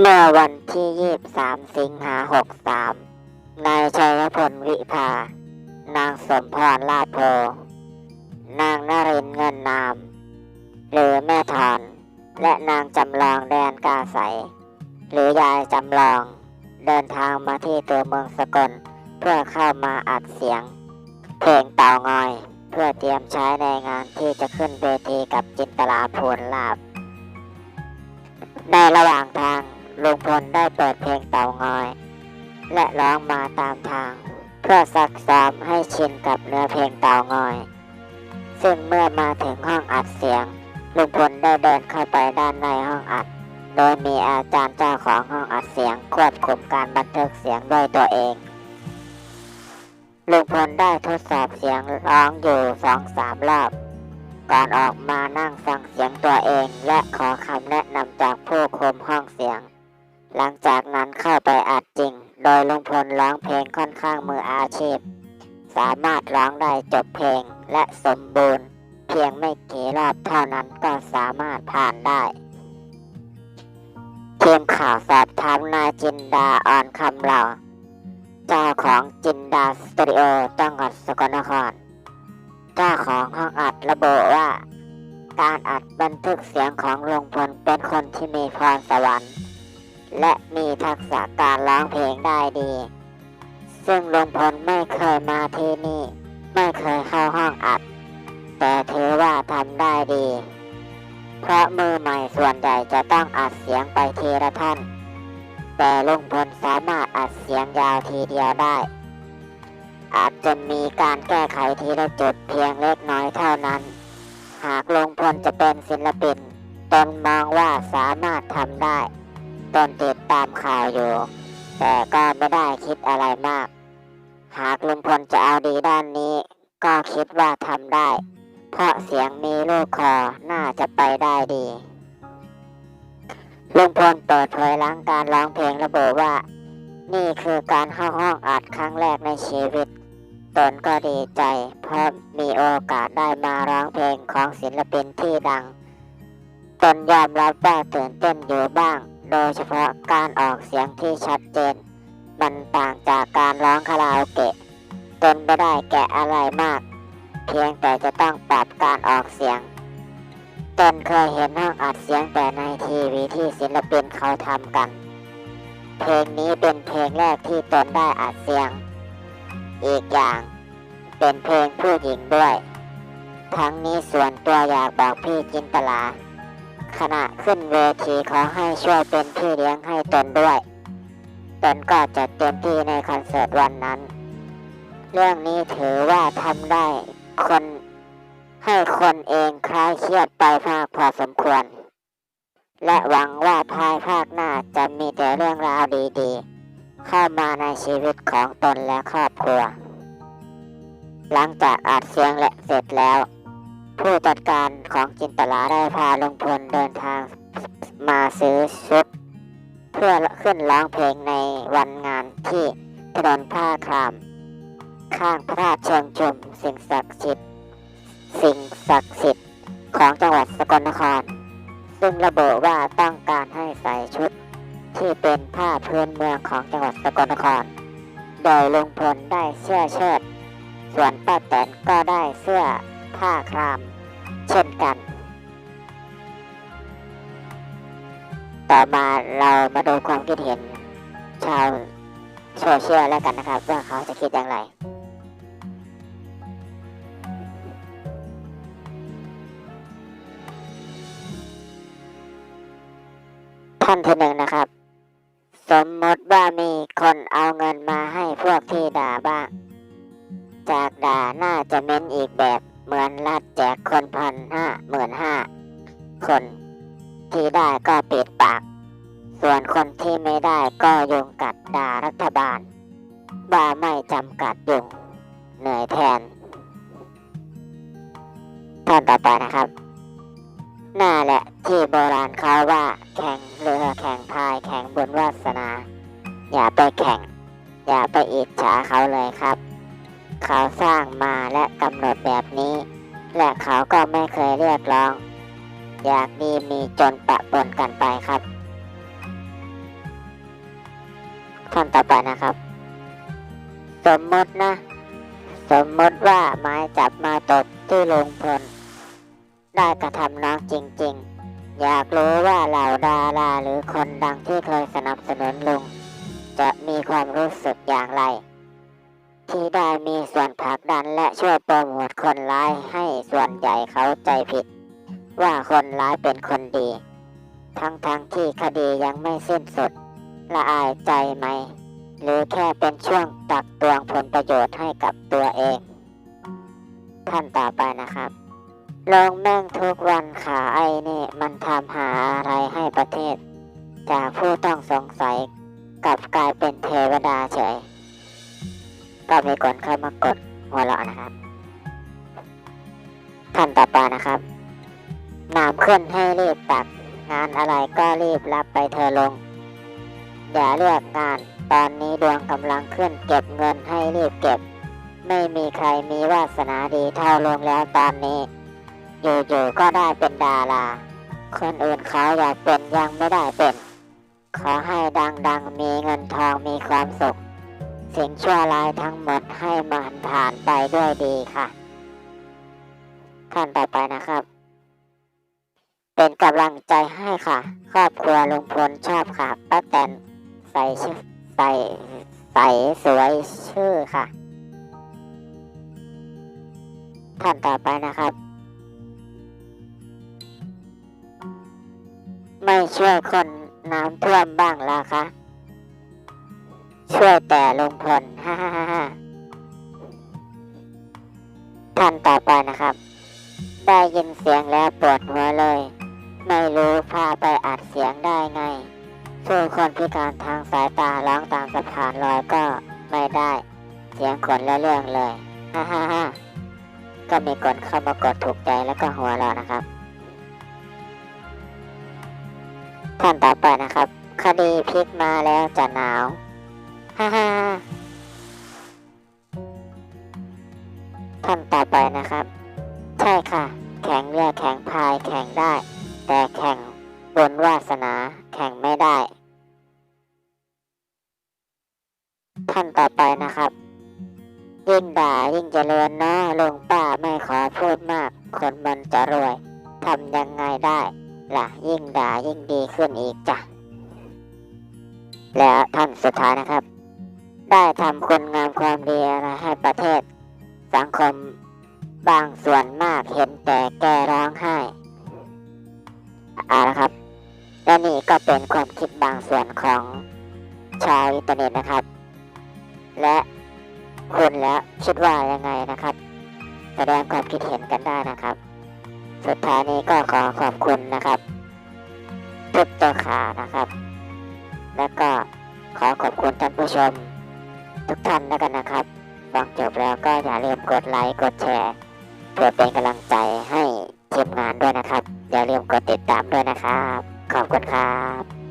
เมื่อวันที่ 23 สิงหา 63 นายชัยพลวิภา นางสมพรลาโพ นางนรินเงินนาม หรือแม่ทอน และนางจำลองแดนกาใส หรือยายจำลอง เดินทางมาที่ตัวเมืองสกล เพื่อเข้ามาอัดเสียง เพลงเต่างอย เพื่อเตรียมใช้ในงานที่จะขึ้นเวทีกับจินตลาภูลลาบ ในระหว่างทาง ลุงพลได้เปิดเพลงเต่างอย และร้องมาตามทาง เพื่อซักซ้อมให้ชินกับเนื้อเพลงเต่างอย ซึ่งเมื่อมาถึงห้องอัดเสียง ลุงพลได้เดินเข้าไปด้านในห้องอัด โดยมีอาจารย์เจ้าของห้องอัดเสียงควบคุมการบันทึกเสียงด้วยตัวเองลุงพลได้ทดสอบเสียงร้องอยู่สองสามรอบ ก่อนออกมานั่งฟังเสียงตัวเองและขอคำแนะนำจากผู้คุมห้องเสียง หลังจากนั้นเข้าไปอัดจริง โดยลุงพลร้องเพลงค่อนข้างมืออาชีพ สามารถร้องได้จบเพลงและสมบูรณ์ เพียงไม่กี่รอบเท่านั้นก็สามารถผ่านได้ทีมข่าวสอบถามนายจินดาอ่อนคำเหล่า เจ้าของจินดาสตูดิโอจังหวัดสกลนคร เจ้าของห้องอัดระบุว่า การอัดบันทึกเสียงของลุงพลเป็นคนที่มีพรสวรรค์ และมีทักษะการร้องเพลงได้ดี ซึ่งลุงพลไม่เคยมาที่นี่ ไม่เคยเข้าห้องอัด แต่ถือว่าทำได้ดี เพราะมือใหม่ส่วนใหญ่จะต้องอัดเสียงไปทีละท่อน แต่ลุงพลสามารถอัดเสียงยาวทีเดียวได้ อาจจะมีการแก้ไขทีละจุดเพียงเล็กน้อยเท่านั้น หากลุงพลจะเป็นศิลปินตนมองว่าสามารถทำได้ ตนติดตามข่าวอยู่ แต่ก็ไม่ได้คิดอะไรมาก หากลุงพลจะเอาดีด้านนี้ ก็คิดว่าทำได้ เพราะเสียงมีลูกคอน่าจะไปได้ดีลุงพลเปิดเผยหลังการร้องเพลงระบุว่า นี่คือการเข้าห้องอัดครั้งแรกในชีวิต ตนก็ดีใจ เพราะมีโอกาสได้มาร้องเพลงของศิลปินที่ดัง ตนยอมรับว่าตื่นเต้นอยู่บ้าง โดยเฉพาะการออกเสียงที่ชัดเจน มันต่างจากการร้องคาราโอเกะตนไม่ได้แกะอะไรมาก เพียงแต่จะต้องปรับการออกเสียงตนเคยเห็นห้องอัดเสียงแต่ในทีวีที่ศิลปินเขาทำกัน เพลงนี้เป็นเพลงแรกที่ตนได้อัดเสียง อีกอย่าง เป็นเพลงผู้หญิงด้วย ทั้งนี้ส่วนตัวอยากบอกพี่จินตลา ขณะขึ้นเวทีขอให้ช่วยเป็นพี่เลี้ยงให้ตนด้วย ตนก็จะเต็มที่ในคอนเสิร์ตวันนั้น เรื่องนี้ถือว่าทำได้คนให้คนเองคลายเครียดไปมากพอสมควร และหวังว่าภายภาคหน้าจะมีแต่เรื่องราวดีๆ เข้ามาในชีวิตของตนและครอบครัว หลังจากอัดเสียงและเสร็จแล้ว ผู้จัดการของจินตลาได้พาลุงพลเดินทางมาซื้อชุด เพื่อขึ้นร้องเพลงในวันงานที่ถนนผ้าคราม ข้างพระธาตุเชิงชุมสิ่งศักดิ์สิทธิ์สิ่งศักดิ์สิทธิ์ของจังหวัดสกลนคร ซึ่งระบุว่าต้องการให้ใส่ชุดที่เป็นผ้าพื้นเมืองของจังหวัดสกลนคร โดยลุงพลได้เสื้อเชิ้ตส่วนป้าแตนก็ได้เสื้อ ผ้าคราม เช่นกัน ต่อมาเรามาดูความคิดเห็นชาวโซเชียลแล้วกันนะครับ ว่าเขาจะคิดอย่างไรท่านที่หนึ่งนะครับ สมมติว่ามีคนเอาเงินมาให้พวกที่ด่าบ้าง จากด่าน่าจะเม้นอีกแบบ เหมือนรัดแจกคนพันห้าหมื่นห้าคน ที่ได้ก็ปิดปาก ส่วนคนที่ไม่ได้ก็ยงกัดด่ารัฐบาล ว่าไม่จำกัดยุงเหนื่อยแทนท่านต่อไปนะครับน่าแหละที่โบราณเขาว่าแข่งเรือแข่งพายแข่งบุญวาสนา อย่าไปแข่ง อย่าไปอิจฉาเขาเลยครับ เขาสร้างมาและกำหนดแบบนี้ และเขาก็ไม่เคยเรียกร้อง อยากดีมีจนปะปนกันไปครับท่านต่อไปนะครับ สมมตินะ สมมติว่าหมายจับมาตกที่ลงพลได้กระทำน้องจริง ๆ อยากรู้ว่าเหล่าดาราหรือคนดังที่เคยสนับสนุนลุง จะมีความรู้สึกอย่างไร ที่ได้มีส่วนผลักดันและช่วยโปรโมทคนร้ายให้ส่วนใหญ่เขาใจผิด ว่าคนร้ายเป็นคนดี ทั้งๆทที่คดียังไม่สิ้นสุด ละอายใจไหม หรือแค่เป็นช่วงตักตวงผลประโยชน์ให้กับตัวเองท่านต่อไปนะครับลงแม่งทุกวันขาไอ้นี่มันทำหาอะไรให้ประเทศ จากผู้ต้องสงสัยกลับกลายเป็นเทวดาเฉย ก็มีคนเข้ามากดหัวเราะนะครับท่านต่อไปนะครับน้ำขึ้นให้รีบตักงานอะไรก็รีบรับไปเธอลง อย่าเลือกงานตอนนี้ดวงกำลังขึ้นเก็บเงินให้รีบเก็บ ไม่มีใครมีวาสนาดีเท่าลงแล้วตอนนี้ อยู่ๆก็ได้เป็นดาราคนอื่นเขาอยากเป็นยังไม่ได้เป็น ขอให้ดังๆ มีเงินทองมีความสุข สิ่งชั่วร้ายทั้งหมดให้มันผ่านไปด้วยดีค่ะ ขั้นต่อไปนะครับ เป็นกำลังใจให้ค่ะ ครอบครัวลุงพลชอบค่ะป้าแตนใส่ชื่อใส่ใส่สวยชื่อค่ะท่านต่อไปนะครับ ไม่ช่วยคนน้ำท่วมบ้างล่ะคะ ช่วยแต่ลงพลฮ่าฮ่าฮ่าฮ่าท่านต่อไปนะครับ ได้ยินเสียงแล้วปวดหัวเลย ไม่รู้พาไปอัดเสียงได้ไงสู้คนพิการทางสายตาร้องตามสะพานลอยก็ไม่ได้ เสียงขนและเรื่องเลยฮ่าฮ่าฮ่าก็มีคนเข้ามากดถูกใจแล้วก็หัวเราะนะครับ ท่านต่อไปนะครับ คดีพลิกมาแล้วจะหนาว ฮ่าฮ่าฮ่าท่านต่อไปนะครับ ใช่ค่ะ แข่งเรือแข่งพายแข่งได้ แต่แข่งบนวาสนาแข่งไม่ได้ท่านต่อไปนะครับ ยิ่งด่ายิ่งเจริญเนะลุงป้าไม่ขอพูดมาก คนมันจะรวยทำยังไงได้ล่ะยิ่งด่ายิ่งดีขึ้นอีกจ้ะ แล้วท่านสุดท้ายนะครับ ได้ทำคุณงามความดีอะไรให้ประเทศ สังคมบางส่วนมากเห็นแต่แกร้องไห้อาละครับ และนี่ก็เป็นความคิดบางส่วนของชาวอินเทอร์เน็ตนะครับ และคุณแล้วคิดว่ายังไงนะครับ แสดงความคิดเห็นกันได้นะครับ สุดท้ายนี้ก็ขอขอบคุณนะครับทุกตัวขานะครับ แล้วก็ขอขอบคุณท่านผู้ชม ทุกท่านแล้วกันนะครับฟังจบแล้วก็อย่าลืมกดไลค์กดแชร์ เพื่อเป็นกำลังใจให้ทีมงานด้วยนะครับ อย่าลืมกดติดตามด้วยนะครับ ขอบคุณครับ